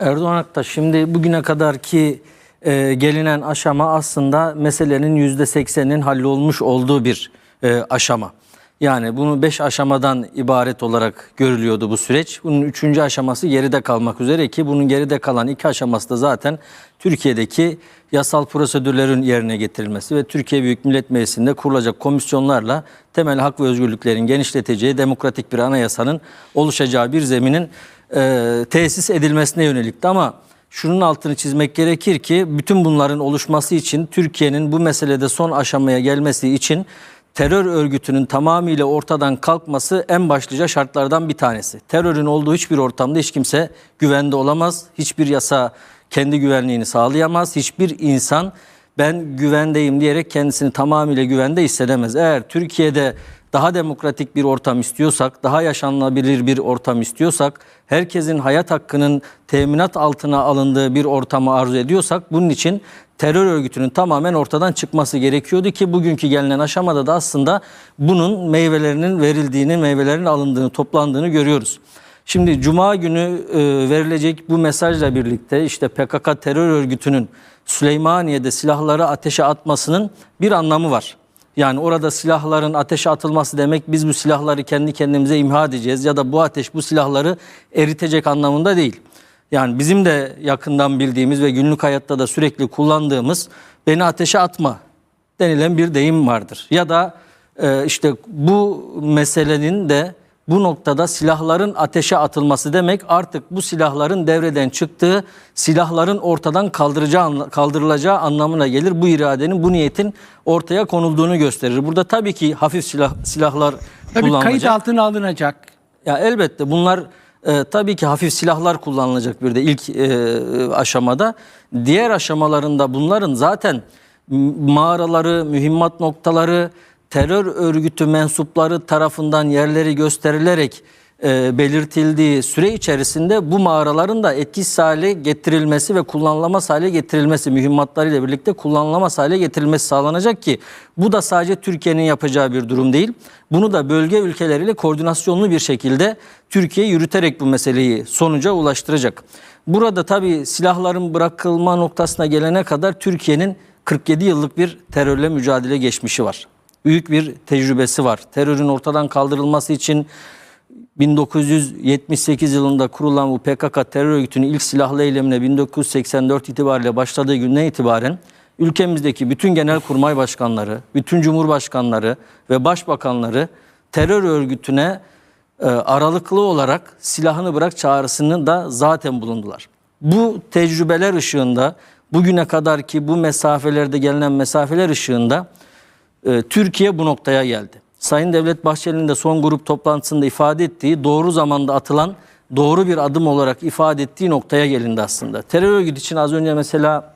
Erdoğan Aktaş şimdi bugüne kadarki e, gelinen aşama aslında meselenin yüzde seksenin hallolmuş olduğu bir e, aşama. Yani bunu beş aşamadan ibaret olarak görülüyordu bu süreç. Bunun üçüncü aşaması geride kalmak üzere ki bunun geride kalan iki aşaması da zaten Türkiye'deki yasal prosedürlerin yerine getirilmesi ve Türkiye Büyük Millet Meclisi'nde kurulacak komisyonlarla temel hak ve özgürlüklerin genişleteceği demokratik bir anayasanın oluşacağı bir zeminin e, tesis edilmesine yönelikti ama şunun altını çizmek gerekir ki bütün bunların oluşması için Türkiye'nin bu meselede son aşamaya gelmesi için terör örgütünün tamamıyla ortadan kalkması en başlıca şartlardan bir tanesi. Terörün olduğu hiçbir ortamda hiç kimse güvende olamaz. Hiçbir yasa kendi güvenliğini sağlayamaz. Hiçbir insan ben güvendeyim diyerek kendisini tamamıyla güvende hissedemez. Eğer Türkiye'de daha demokratik bir ortam istiyorsak, daha yaşanılabilir bir ortam istiyorsak, herkesin hayat hakkının teminat altına alındığı bir ortamı arzu ediyorsak bunun için terör örgütünün tamamen ortadan çıkması gerekiyordu ki bugünkü gelinen aşamada da aslında bunun meyvelerinin verildiğini, meyvelerin alındığını, toplandığını görüyoruz. Şimdi cuma günü e, verilecek bu mesajla birlikte işte PKK terör örgütünün Süleymaniye'de silahları ateşe atmasının bir anlamı var. Yani orada silahların ateşe atılması demek biz bu silahları kendi kendimize imha edeceğiz ya da bu ateş bu silahları eritecek anlamında değil. Yani bizim de yakından bildiğimiz ve günlük hayatta da sürekli kullandığımız beni ateşe atma denilen bir deyim vardır. Ya da e, işte bu meselenin de bu noktada silahların ateşe atılması demek artık bu silahların devreden çıktığı, silahların ortadan kaldırılacağı anlamına gelir. Bu iradenin, bu niyetin ortaya konulduğunu gösterir. Burada tabii ki hafif silah, silahlar Tabii kullanılacak. kayıt altına alınacak. Ya elbette bunlar e, tabii ki hafif silahlar kullanılacak bir de ilk e, aşamada. Diğer aşamalarında bunların zaten mağaraları, mühimmat noktaları, terör örgütü mensupları tarafından yerleri gösterilerek e, belirtildiği süre içerisinde bu mağaraların da etkisiz hale getirilmesi ve kullanılamaz hale getirilmesi, mühimmatlarıyla birlikte kullanılamaz hale getirilmesi sağlanacak ki bu da sadece Türkiye'nin yapacağı bir durum değil. Bunu da bölge ülkeleriyle koordinasyonlu bir şekilde Türkiye yürüterek bu meseleyi sonuca ulaştıracak. Burada tabii silahların bırakılma noktasına gelene kadar Türkiye'nin 47 yıllık bir terörle mücadele geçmişi var. Büyük bir tecrübesi var. Terörün ortadan kaldırılması için 1978 yılında kurulan bu PKK terör örgütünün ilk silahlı eylemine 1984 itibariyle başladığı günden itibaren ülkemizdeki bütün genelkurmay başkanları, bütün cumhurbaşkanları ve başbakanları terör örgütüne e, aralıklı olarak silahını bırak çağrısını da zaten bulundular. Bu tecrübeler ışığında bugüne kadar ki bu mesafelerde gelinen mesafeler ışığında e, Türkiye bu noktaya geldi. Sayın Devlet Bahçeli'nin de son grup toplantısında ifade ettiği doğru zamanda atılan doğru bir adım olarak ifade ettiği noktaya gelindi aslında. Terör örgütü için az önce mesela